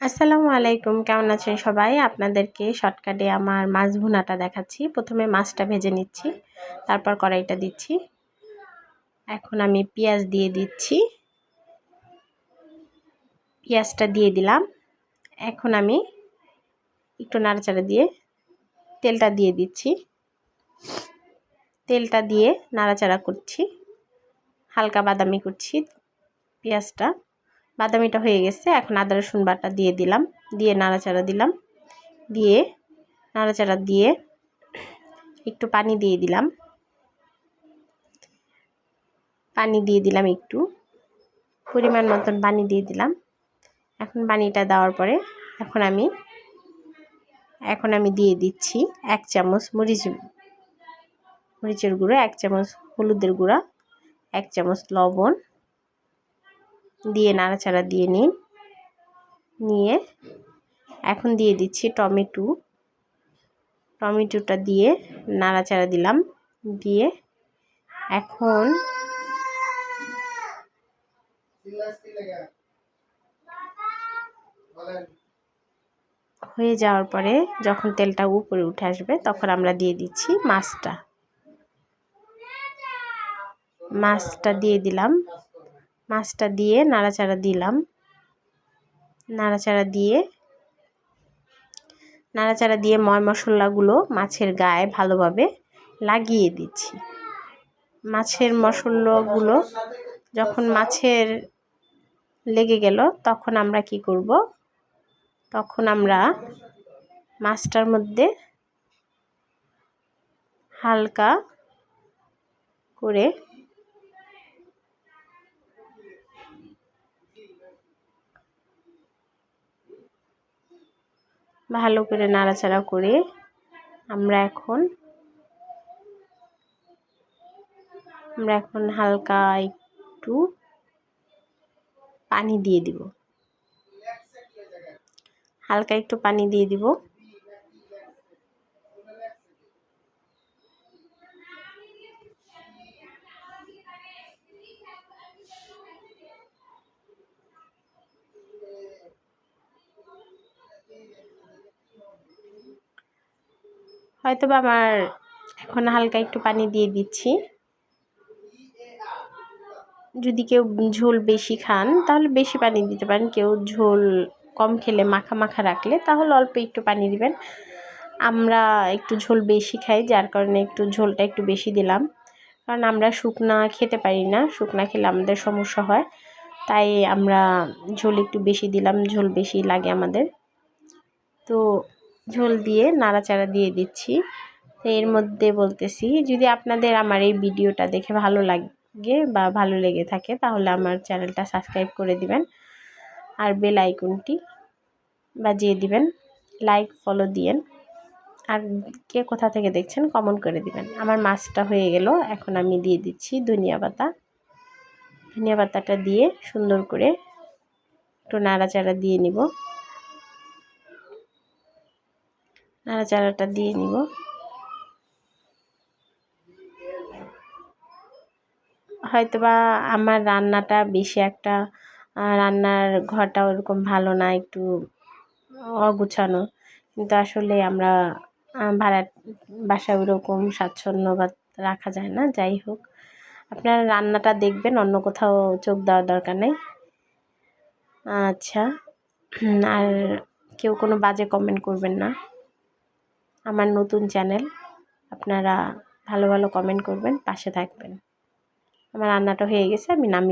আসসালামু আলাইকুম, কেমন আছেন সবাই? আপনাদেরকে শর্টকাটে আমার মাছ ভুনাটা দেখাচ্ছি। প্রথমে মাছটা ভেজে নিচ্ছি, তারপর কড়াইটা দিচ্ছি। এখন আমি পেঁয়াজ দিয়ে দিচ্ছি। পেঁয়াজটা দিয়ে দিলাম। এখন আমি একটু নাড়াচাড়া দিয়ে তেলটা দিয়ে দিচ্ছি। তেলটা দিয়ে নাড়াচাড়া করছি। হালকা বাদামি করছি পেঁয়াজটা। বাদামিটা হয়ে গেছে। এখন আদা, রসুন বাটা দিয়ে দিলাম। দিয়ে নাড়াচাড়া দিলাম। দিয়ে নাড়াচাড়া দিয়ে একটু পানি দিয়ে দিলাম। পানি দিয়ে দিলাম একটু। পরিমাণ মতন পানি দিয়ে দিলাম। এখন পানিটা দেওয়ার পরে এখন আমি এখন আমি দিয়ে দিচ্ছি এক চামচ মরিচ, মরিচের গুঁড়ো, এক চামচ হলুদের গুঁড়া, এক চামচ লবণ দিয়ে নাড়াচাড়া দিয়ে নিন। নিয়ে এখন দিয়ে দিচ্ছি টমেটো। টমেটোটা দিয়ে নাড়াচাড়া দিলাম। দিয়ে এখন হয়ে যাওয়ার পরে যখন তেলটা উপরে উঠে আসবে তখন আমরা দিয়ে দিচ্ছি মাছটা। মাছটা দিয়ে দিলাম। মাছটা দিয়ে নাড়াচাড়া দিলাম। নাড়াচাড়া দিয়ে নাড়াচাড়া দিয়ে ময় মশলাগুলো মাছের গায়ে ভালোভাবে লাগিয়ে দিচ্ছি। মাছের মশলাগুলো যখন মাছের লেগে গেল, তখন আমরা কি করব? তখন আমরা মাছটার মধ্যে হালকা করে ভালো করে নাড়াচাড়া করে আমরা এখন আমরা এখন হালকা একটু পানি দিয়ে দিব। হালকা একটু পানি দিয়ে দিব। হয়তো বা আমার এখন হালকা একটু পানি দিয়ে দিচ্ছি। যদি কেউ ঝোল বেশি খান, তাহলে বেশি পানি দিতে পারেন। কেউ ঝোল কম খেলে মাখা মাখা রাখলে, তাহলে অল্প একটু পানি দিবেন। আমরা একটু ঝোল বেশি খাই, যার কারণে একটু ঝোলটা একটু বেশি দিলাম। কারণ আমরা শুকনা খেতে পারি না, শুকনা খেলে আমাদের সমস্যা হয়। তাই আমরা ঝোল একটু বেশি দিলাম, ঝোল বেশি লাগে আমাদের। তো ঝোল দিয়ে নাড়াচাড়া দিয়ে দিচ্ছি। তো এর মধ্যে বলতেছি, যদি আপনাদের আমার এই ভিডিওটা দেখে ভালো লাগে বা ভালো লেগে থাকে, তাহলে আমার চ্যানেলটা সাবস্ক্রাইব করে দিবেন। আর বেল আইকনটি বাজিয়ে দিবেন, লাইক, ফলো দিয়েন। আর কে কোথা থেকে দেখছেন, কমেন্ট করে দিবেন। আমার মাছটা হয়ে গেল, এখন আমি দিয়ে দিচ্ছি ধনিয়া পাতা। ধনিয়া পাতাটা দিয়ে সুন্দর করে একটু নাড়াচাড়া দিয়ে নিব। নাড়াচাড়াটা দিয়ে নিব। হয়তোবা আমার রান্নাটা বেশি একটা রান্নার ঘরটা ওরকম ভালো না, একটু অগুছানো। কিন্তু আসলে আমরা ভাড়া বাসায় ওরকম স্বাচ্ছন্দ্য রাখা যায় না, যাই হোক। আপনারা রান্নাটা দেখবেন, অন্য কোথাও চোখ দেওয়ার দরকার নেই। আচ্ছা আর কেউ কোনো বাজে কমেন্ট করবেন না। আমার নতুন চ্যানেল, আপনারা ভালো ভালো কমেন্ট করবেন, পাশে থাকবেন। আমার রান্নাটা হয়ে গেছে, আমি নামিয়ে